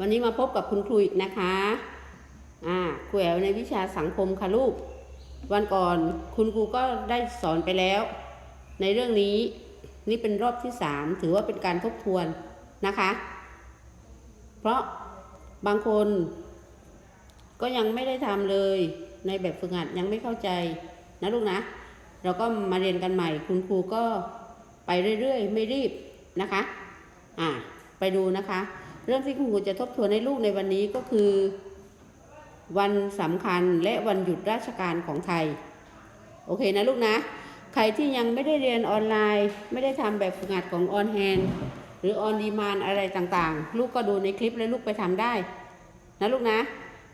วันนี้มาพบกับคุณครูอีกนะคะ อ่าครูแอวในวิชาสังคมค่ะลูก วันก่อนคุณครูก็ได้สอนไปแล้ว ในเรื่องนี้นี่เป็นรอบที่สามถือว่าเป็นการทบทวนนะคะ เพราะบางคน ก็ยังไม่ได้ทำเลย ในแบบฝึกหัดยังไม่เข้าใจนะลูกนะ เราก็มาเรียนกันใหม่ คุณครูก็ไปเรื่อยๆ ไม่รีบนะคะ อ่า ไปดูนะคะ เรื่องที่คุณครูจะทบทวนให้ลูกในวันนี้ก็คือ วันสำคัญและวันหยุดราชการของไทย โอเคนะลูกนะ ใครที่ยังไม่ได้เรียนออนไลน์ ไม่ได้ทำแบบฝึกหัดของออนแฮนหรือออนดีมานอะไรต่างๆ ลูกก็ดูในคลิปแล้วลูกไปทำได้ นะลูกนะ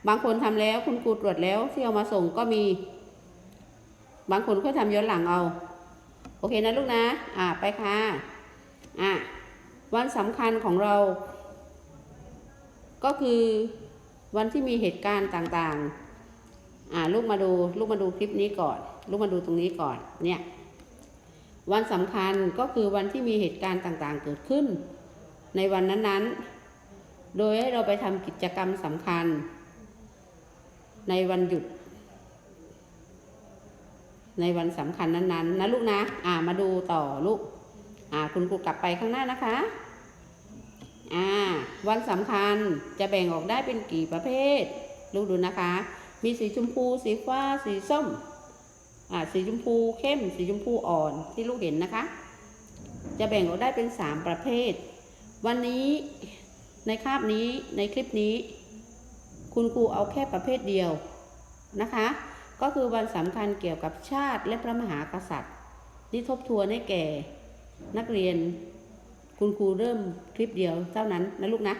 บางคนทำแล้วคุณครูตรวจแล้วที่เอามาส่งก็มี บางคนก็ทำย้อนหลังเอา โอเคนะลูกนะ อ่าไปค่ะ อะวันสำคัญของเรา ก็คือวันที่มีเหตุการณ์ต่างๆ อ่าลูกมาดูลูกมาดูคลิปนี้ก่อน ลูกมาดูตรงนี้ก่อนเนี่ยวันสำคัญก็คือวันที่มีเหตุการณ์ต่างๆ เกิดขึ้น ในวันนั้นๆ โดยให้เราไปทำกิจกรรมสำคัญ ในวันหยุด ในวันสำคัญนั้นๆนะลูกนะ อ่ามาดูต่อลูก อ่าคุณครูกลับไปข้างหน้านะคะ อ่าวันสำคัญจะแบ่งออกได้เป็นกี่ประเภท ลูกดูนะคะ มีสีชมพู สีฟ้า สีส้ม อ่า สีชมพูเข้ม สีชมพูอ่อนที่ลูกเห็นนะคะ จะแบ่งออกได้เป็นสามประเภท วันนี้ในคาบนี้ในคลิปนี้ คุณครูเอาแค่ประเภทเดียวนะคะ ก็คือวันสำคัญเกี่ยวกับชาติและพระมหากษัตริย์นี่ทบทวนให้แก่นักเรียน คุณครูเริ่มคลิปเดียวเท่านั้นนะลูกนะ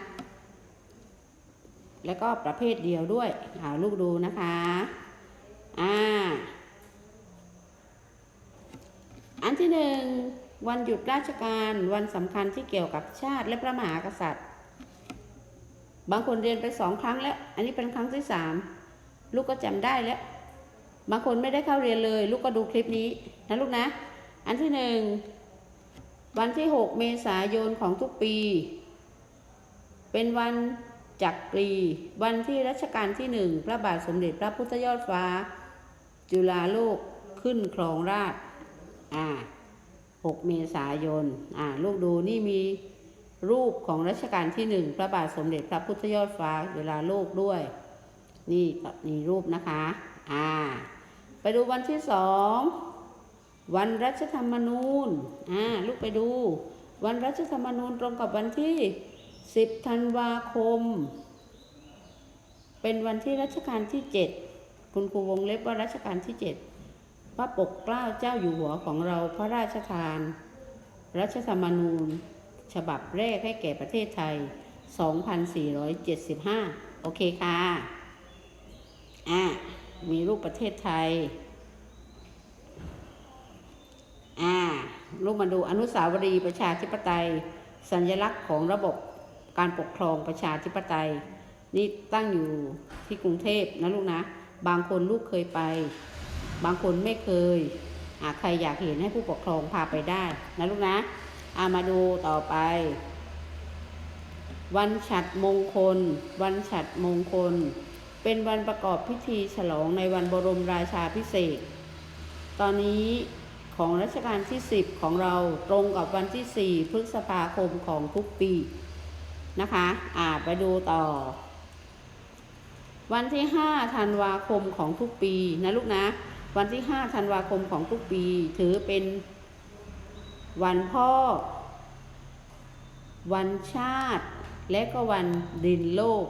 แล้วก็ประเภทเดียวด้วยเอาลูกดูนะคะ อ่า อันที่หนึ่งวันหยุดราชการวันสำคัญที่เกี่ยวกับชาติและพระมหากษัตริย์ บางคนเรียนไปสองครั้งแล้ว อันนี้เป็นครั้งที่สามลูกก็จำได้แล้ว บางคนไม่ได้เข้าเรียนเลย ลูกก็ดูคลิปนี้นะลูกนะ อันที่หนึ่ง วันที่ 6 เมษายนของทุกปี เป็นวันจักรี วันที่รัชกาลที่หนึ่งพระบาทสมเด็จพระพุทธยอดฟ้า จุฬาโลกขึ้นครองราชอ่า6เมษายนอ่าลูกดูนี่มีรูปของรัชกาลที่หนึ่งพระบาทสมเด็จพระพุทธยอดฟ้าจุฬาโลกด้วย นี่มีรูปนะคะ อ่า ไปดูวันที่สอง วันรัชธรรมนูญอ่าลูกไปดู วันรัชธรรมนูญตรงกับวันที่ 10 ธันวาคม เป็นวันที่รัชกาลที่ 7 คุณครูวงเล็บว่ารัชกาลที่ 7 พระปกเกล้าเจ้าอยู่หัวของเราพระราชทาน รัชธรรมนูญ ฉบับแรกให้แก่ประเทศไทย 2475 โอเคค่ะ อ่ามีรูปประเทศไทย อ่าลูกมาดูอนุสาวรีย์ประชาธิปไตย สัญลักษณ์ของระบบการปกครองประชาธิปไตย นี่ตั้งอยู่ที่กรุงเทพนะลูกนะ บางคนลูกเคยไป บางคนไม่เคยอ่าใครอยากเห็นให้ผู้ปกครองพาไปได้นะลูกนะอามาดูต่อไป วันฉัดมงคล วันฉัดมงคล เป็นวันประกอบพิธีฉลองในวันบรมราชาพิเศษ ตอนนี้ ของรัชกาลที่ 10 ของเราตรงกับวันที่ 4 พฤษภาคมของทุกปีนะคะอ่าไปดูต่อ วันที่ 5 ธันวาคมของทุกปีนะลูกนะ วันที่ 5 ธันวาคมของทุกปี ถือเป็นวันพ่อ วันชาติ และก็วันดินโลก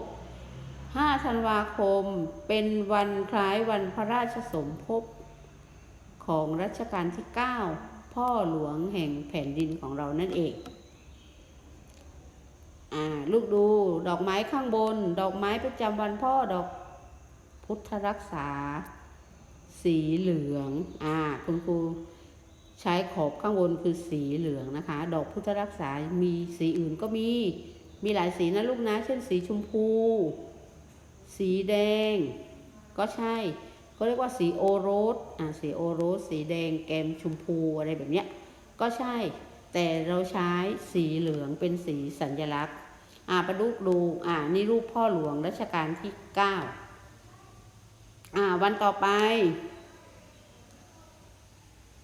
5 ธันวาคมเป็นวันคล้ายวันพระราชสมภพ ของรัชกาลที่ 9 พ่อหลวงแห่งแผ่นดินของเรานั่นเองอ่าลูกดูดอกไม้ข้างบน ดอกไม้ประจำวันพ่อดอกพุทธรักษา สีเหลืองอ่าคุณครูใช้ขอบข้างบนคือสีเหลืองนะคะ ดอกพุทธรักษา มีสีอื่นก็มี มีหลายสีนะลูกนะ เช่นสีชมพู สีแดง ก็ใช่ เขาเรียกว่าสีโอโรสอ่าสีโอโรส สีแดงแกมชมพูอะไรแบบเนี้ยก็ใช่ แต่เราใช้สีเหลืองเป็นสีสัญลักษณ์ อ่าประดุกดูอ่านี่รูปพ่อหลวงรัชกาลที่เก้าอ่าวันต่อไป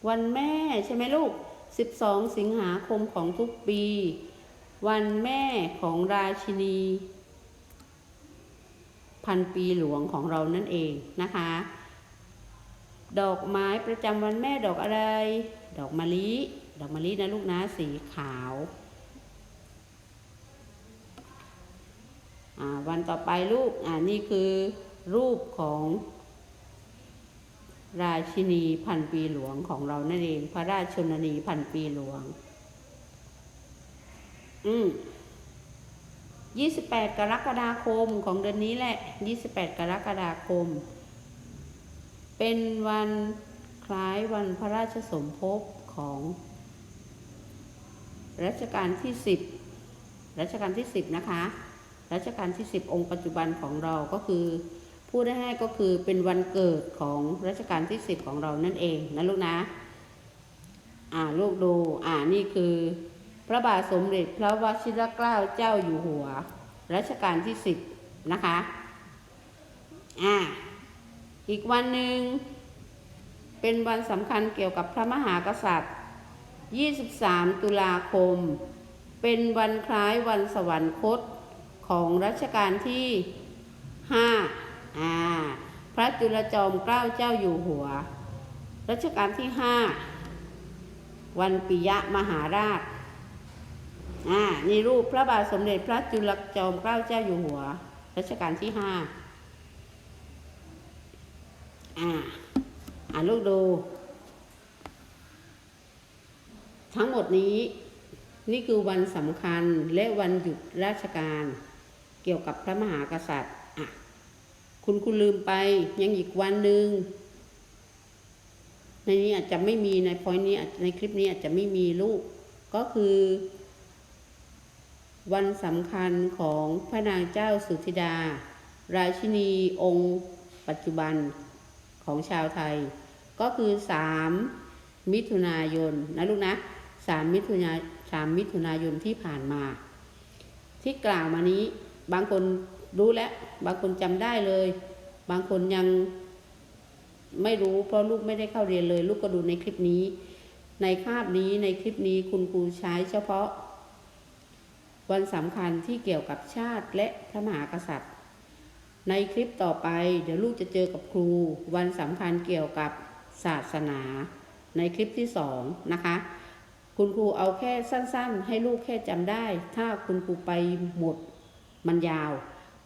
วันแม่ใช่ไหมลูก12สิงหาคมของทุกปี วันแม่ของราชินี พันปีหลวงของเรานั่นเองนะคะ ดอกไม้ประจำวันแม่ดอกอะไร ดอกมะลิ ดอกมะลินะลูกนะสีขาวาวันต่อไปลูกอ่านี่คือรูปของราชินีพันปีหลวงของเรานั่นเอง พระราชชนนีพันปีหลวง อืมยี่สิบแปดกรกฎาคมของเดือนนี้แหละยี่สิบแปดกรกฎาคม เป็นวันคล้ายวันพระราชสมภพของรัชกาลที่สิบรัชกาลที่สิบนะคะ รัชกาลที่สิบองค์ปัจจุบันของเราก็คือพูดได้ให้ก็คือเป็นวันเกิดของรัชกาลที่สิบของเรานั่นเองนะลูกนะ อ่าลูกดู อ่านี่คือ พระบาทสมเด็จพระวชิรเกล้าเจ้าอยู่หัว รัชกาลที่สิบนะคะ อ่า อีกวันหนึ่งเป็นวันสำคัญเกี่ยวกับพระมหากษัตริย์ 23 ตุลาคม เป็นวันคล้ายวันสวรรคตของรัชกาลที่5อ่าพระจุลจอมเกล้าเจ้าอยู่หัว รัชกาลที่ 5 วันปิยมหาราชอ่านี่รูปพระบาทสมเด็จพระจุลจอมเกล้าเจ้าอยู่หัว รัชกาลที่ 5 อ่าอ่านลูกดู ทั้งหมดนี้ นี่คือวันสำคัญและวันหยุดราชการ เกี่ยวกับพระมหากษัตริย์อะคุณคุณลืมไปยังอีกวันหนึ่งในนี้อาจจะไม่มีในพอยนี้ในคลิปนี้อาจจะไม่มีลูก ก็คือ วันสำคัญของพระนางเจ้าสุธิดา ราชินีองค์ ปัจจุบัน ของชาวไทย ก็คือสามมิถุนายนนะลูกนะสามมิถุนาสามมิถุนายนที่ผ่านมา ที่กล่าวมานี้บางคนรู้แล้ว บางคนจำได้เลย บางคนยังไม่รู้เพราะลูกไม่ได้เข้าเรียนเลย ลูกก็ดูในคลิปนี้ ในคาบนี้ในคลิปนี้คุณครูใช้เฉพาะ วันสำคัญที่เกี่ยวกับชาติและพระมหากษัตริย์ ในคลิปต่อไปเดี๋ยวลูกจะเจอกับครูวันสำคัญเกี่ยวกับศาสนา ในคลิปที่สองนะคะ คุณครูเอาแค่สั้นๆ ให้ลูกแค่จำได้ ถ้าคุณครูไปหมดมันยาว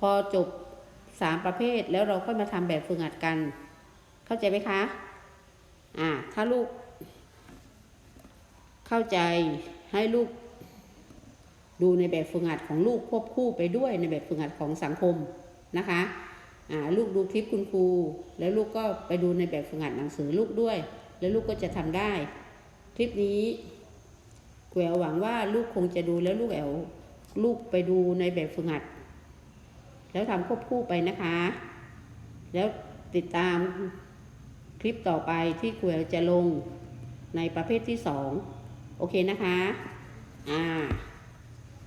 พอจบสามประเภทแล้วเราค่อยมาทำแบบฝึกหัดกัน เข้าใจไหมคะ อ่า ถ้าลูก เข้าใจให้ลูก ดูในแบบฝึกหัดของลูกควบคู่ไปด้วยในแบบฝึกหัดของสังคม นะคะลูกดูคลิปคุณครู แล้วลูกก็ไปดูในแบบฝึกหัดหนังสือลูกด้วย แล้วลูกก็จะทำได้ คลิปนี้แววหวังว่าลูกคงจะดูแล้วลูกแอวลูกไปดูในแบบฝึกหัด แล้วทำควบคู่ไปนะคะ แล้วติดตามคลิปต่อไปที่ครูแอวจะลงในประเภทที่สองโอเคนะคะ อ่า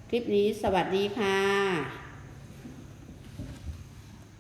คลิปนี้สวัสดีค่ะ